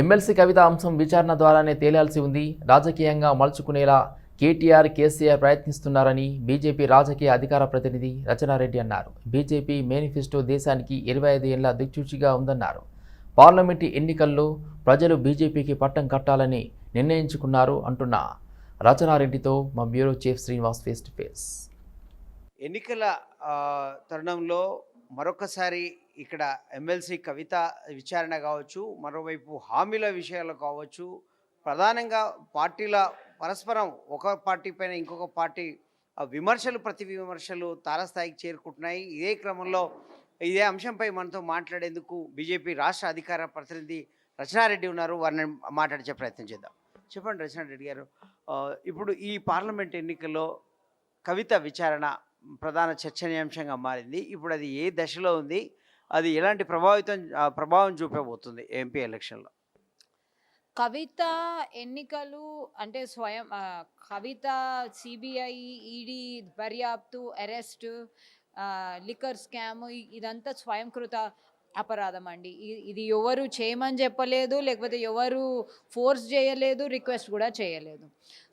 MLC కవిత అంశం విచారణ ద్వారానే తేలాల్సి ఉంది. రాజకీయంగా మలుచుకునేలా కేటీఆర్ కేసీఆర్ ప్రయత్నిస్తున్నారని బీజేపీ రాజకీయ అధికార ప్రతినిధి రచనారెడ్డి అన్నారు. బీజేపీ మేనిఫెస్టో దేశానికి ఇరవై ఐదు ఏళ్ళ దిక్చూచిగా ఉందన్నారు. పార్లమెంటు ఎన్నికల్లో ప్రజలు బీజేపీకి పట్టం కట్టాలని నిర్ణయించుకున్నారు అంటున్న రచనారెడ్డితో మా bureau chief Srinivas face to face. ఎన్నికల తరుణంలో మరొకసారి ఇక్కడ ఎమ్మెల్సీ కవిత విచారణ కావచ్చు మరోవైపు హామీల విషయాలు కావచ్చు ప్రధానంగా పార్టీల పరస్పరం ఒక పార్టీ పైన ఇంకొక పార్టీ విమర్శలు ప్రతి విమర్శలు తారస్థాయికి చేరుకుంటున్నాయి. ఇదే క్రమంలో ఇదే అంశంపై మనతో మాట్లాడేందుకు బీజేపీ రాష్ట్ర అధికార ప్రతినిధి రచనారెడ్డి ఉన్నారు. వారిని మాట్లాడించే ప్రయత్నం చేద్దాం. చెప్పండి రచనారెడ్డి గారు ఇప్పుడు ఈ పార్లమెంట్ ఎన్నికల్లో కవిత విచారణ ప్రధాన చర్చనీయాంశంగా మారింది. ఇప్పుడు అది ఏ దశలో ఉంది? అది ఎలాంటి ప్రభావితం ప్రభావం చూపబోతుంది ఎంపీ ఎలక్షన్లో? కవిత ఎన్నికలు అంటే స్వయం కవిత సిబిఐ ఈడీ దర్యాప్తు అరెస్ట్ లిక్కర్ స్కామ్ ఇదంతా స్వయంకృత అపరాధం అండి ఇది ఎవరు చేయమని చెప్పలేదు లేకపోతే ఎవరు ఫోర్స్ చేయలేదు రిక్వెస్ట్ కూడా చేయలేదు.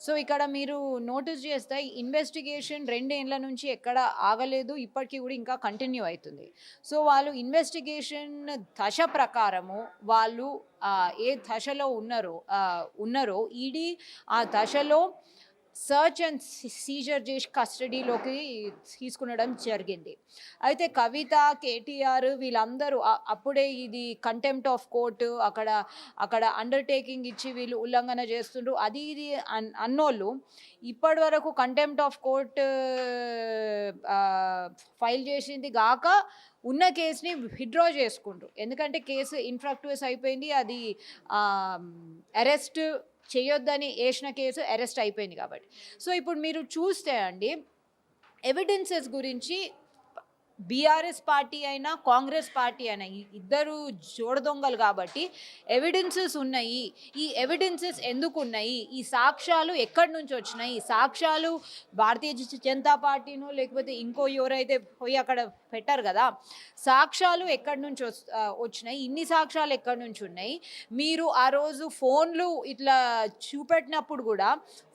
సో ఇక్కడ మీరు నోటీస్ చేస్తే ఇన్వెస్టిగేషన్ రెండేళ్ళ నుంచి ఎక్కడ ఆగలేదు ఇప్పటికీ కూడా ఇంకా కంటిన్యూ అవుతుంది. సో వాళ్ళు ఇన్వెస్టిగేషన్ దశ ప్రకారము వాళ్ళు ఏ దశలో ఉన్నారో ఉన్నారో ఈడీ ఆ దశలో సర్చ్ అండ్ సీజర్ చేసి కస్టడీలోకి తీసుకునడం జరిగింది. అయితే కవిత కేటీఆర్ వీళ్ళందరూ అప్పుడే ఇది కంటెంప్ట్ ఆఫ్ కోర్టు అక్కడ అక్కడ అండర్టేకింగ్ ఇచ్చి వీళ్ళు ఉల్లంఘన చేస్తుండ్రు. అది ఇది అన్ అన్నోళ్ళు ఇప్పటి వరకు కంటెంప్ట్ ఆఫ్ కోర్టు ఫైల్ చేసింది గాక ఉన్న కేసుని విత్డ్రా చేసుకుంటారు ఎందుకంటే కేసు ఇన్ఫ్రాక్టివస్ అయిపోయింది. అది అరెస్ట్ చేయొద్దని వేసిన కేసు అరెస్ట్ అయిపోయింది కాబట్టి. సో ఇప్పుడు మీరు చూస్తే అండి ఎవిడెన్సెస్ గురించి బీఆర్ఎస్ పార్టీ అయినా కాంగ్రెస్ పార్టీ అయినా ఇద్దరు జోడదొంగలు కాబట్టి ఎవిడెన్సెస్ ఉన్నాయి. ఈ ఎవిడెన్సెస్ ఎందుకు ఉన్నాయి? ఈ సాక్ష్యాలు ఎక్కడి నుంచి వచ్చినాయి? ఈ సాక్ష్యాలు భారతీయ జనతా పార్టీనో లేకపోతే ఇంకో ఎవరైతే పోయి అక్కడ పెట్టారు కదా సాక్ష్యాలు ఎక్కడి నుంచి వచ్చినాయి? ఇన్ని సాక్ష్యాలు ఎక్కడి నుంచి ఉన్నాయి? మీరు ఆ రోజు ఫోన్లు ఇట్లా చూపెట్టినప్పుడు కూడా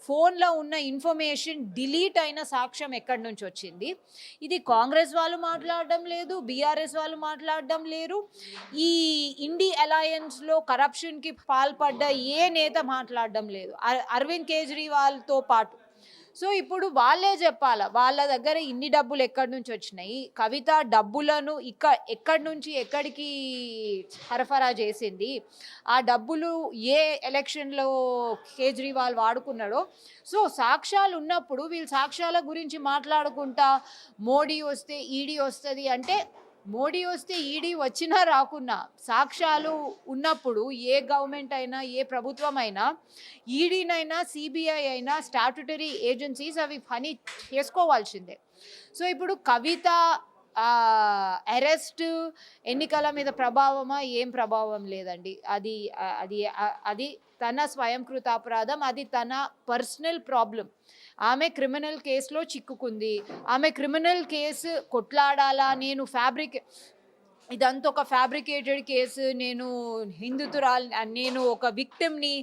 ఫోన్లో ఉన్న ఇన్ఫర్మేషన్ డిలీట్ అయిన సాక్ష్యం ఎక్కడి నుంచి వచ్చింది? ఇది కాంగ్రెస్ వాళ్ళు మాట్లాడడం లేదు బీఆర్ఎస్ వాళ్ళు మాట్లాడడం లేరు. ఈ ఇండి అలయన్స్లో కరప్షన్కి పాల్పడ్డ ఏ నేత మాట్లాడడం లేదు? అరవింద్ కేజ్రీవాల్తో పాటు సో ఇప్పుడు వాళ్ళే చెప్పాలా? వాళ్ళ దగ్గర ఇన్ని డబ్బులు ఎక్కడి నుంచి వచ్చినాయి? కవిత డబ్బులను ఇక్క ఎక్కడి నుంచి ఎక్కడికి సరఫరా చేసింది? ఆ డబ్బులు ఏ ఎలక్షన్లో కేజ్రీవాల్ వాడుకున్నాడో? సో సాక్ష్యాలు ఉన్నప్పుడు వీళ్ళు సాక్ష్యాల గురించి మాట్లాడుకుంటా మోడీ వస్తే ఈడీ వస్తుంది అంటే మోడీ వస్తే ఈడీ వచ్చినా రాకున్నా సాక్ష్యాలు ఉన్నప్పుడు ఏ గవర్నమెంట్ అయినా ఏ ప్రభుత్వం అయినా ఈడీనైనా సిబిఐ అయినా స్టాట్యుటరీ ఏజెన్సీస్ అవి పని చేసుకోవాల్సిందే. సో ఇప్పుడు కవిత అరెస్ట్ ఎన్నికల మీద ప్రభావమా? ఏం ప్రభావం లేదండి. అది అది అది తన స్వయంకృత అపరాధం అది తన పర్సనల్ ప్రాబ్లం ఆమె క్రిమినల్ కేసులో చిక్కుకుంది. ఆమె క్రిమినల్ కేసు కొట్లాడాలా? నేను ఫ్యాబ్రిక్ ఇదంతా ఒక ఫ్యాబ్రికేటెడ్ కేసు నేను హిందుతురాలు నేను ఒక విక్టిమ్ని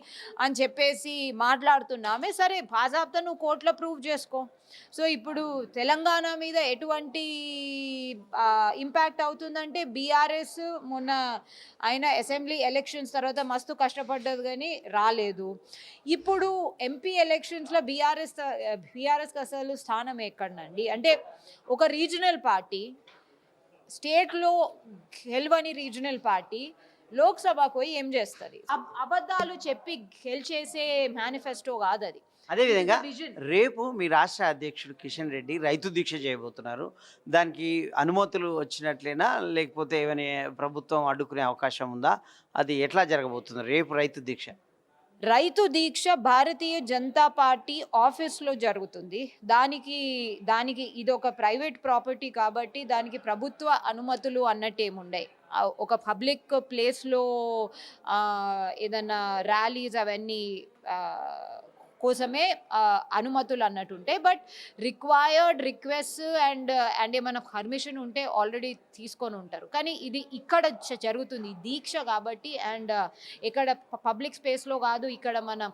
అని చెప్పేసి మాట్లాడుతున్నామే. సరే బాజాబ్తా నువ్వు కోర్టులో ప్రూవ్ చేసుకో. సో ఇప్పుడు తెలంగాణ మీద ఎటువంటి ఇంపాక్ట్ అవుతుందంటే బీఆర్ఎస్ మొన్న ఆయన అసెంబ్లీ ఎలక్షన్స్ తర్వాత మస్తు కష్టపడ్డది కానీ రాలేదు. ఇప్పుడు ఎంపీ ఎలక్షన్స్లో బీఆర్ఎస్ బీఆర్ఎస్కి అసలు స్థానం ఎక్కడండి అంటే ఒక రీజనల్ పార్టీ స్టేట్లో గెలవని రీజనల్ పార్టీ లోక్సభకు పోయి ఏం చేస్తుంది? అబ్- అబద్ధాలు చెప్పి గెలిచేసే మేనిఫెస్టో కాదు అది అదేవిధంగా రేపు మీ రాష్ట్ర అధ్యక్షుడు కిషన్ రెడ్డి రైతు దీక్ష చేయబోతున్నారు. దానికి అనుమతులు వచ్చినట్లేనా? లేకపోతే ఏమైనా ప్రభుత్వం అడ్డుకునే అవకాశం ఉందా? అది ఎట్లా జరగబోతుంది? రేపు రైతు దీక్ష. రైతు దీక్ష భారతీయ జనతా పార్టీ ఆఫీస్లో జరుగుతుంది. దానికి దానికి ఇది ఒక ప్రైవేట్ ప్రాపర్టీ కాబట్టి దానికి ప్రభుత్వ అనుమతులు అన్నట్టేముండే ఒక పబ్లిక్ ప్లేస్లో ఏదన్నా ర్యాలీస్ అవన్నీ కోసమే అనుమతులు అన్నట్టు ఉంటాయి but required request and and ఏమైనా పర్మిషన్ ఉంటే ఆల్రెడీ తీసుకొని ఉంటారు. కానీ ఇది ఇక్కడ జరుగుతుంది. దీక్ష కాబట్టి అండ్ ఇక్కడ పబ్లిక్ స్పేస్లో కాదు ఇక్కడ మన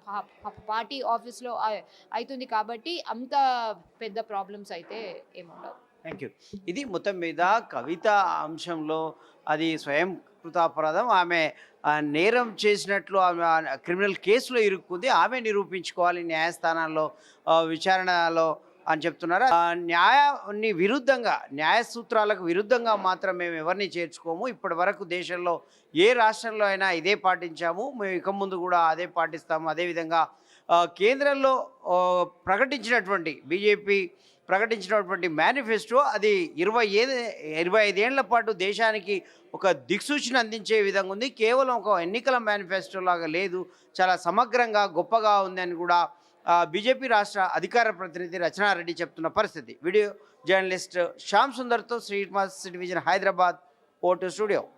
పార్టీ ఆఫీస్లో అవుతుంది కాబట్టి అంత పెద్ద ప్రాబ్లమ్స్ అయితే ఏముండవు. థ్యాంక్ యూ ఇది మొత్తం మీద కవిత అంశంలో అది స్వయం కృతాపరాధం. ఆమె నేరం చేసినట్లు ఆమె క్రిమినల్ కేసులో ఇరుక్కుంది. ఆమె నిరూపించుకోవాలి న్యాయస్థానాల్లో విచారణలో అని చెప్తున్నారు. న్యాయాన్ని విరుద్ధంగా న్యాయ సూత్రాలకు విరుద్ధంగా మాత్రం మేము ఎవరిని చేర్చుకోము. ఇప్పటి వరకు దేశంలో ఏ రాష్ట్రంలో అయినా ఇదే పాటించాము. మేము ఇక ముందు కూడా అదే పాటిస్తాము. అదేవిధంగా కేంద్రంలో ప్రకటించినటువంటి బీజేపీ ప్రకటించినటువంటి మేనిఫెస్టో అది ఇరవై ఏది ఇరవై ఐదేళ్ళ పాటు దేశానికి ఒక దిక్సూచిని అందించే విధంగా ఉంది. కేవలం ఒక ఎన్నికల మేనిఫెస్టో లాగా లేదు. చాలా సమగ్రంగా గొప్పగా ఉందని కూడా బీజేపీ రాష్ట్ర అధికార ప్రతినిధి రచనారెడ్డి చెప్తున్న పరిస్థితి. వీడియో జర్నలిస్ట్ శ్యామ్ సుందర్తో Srinivas division Hyderabad vote studio.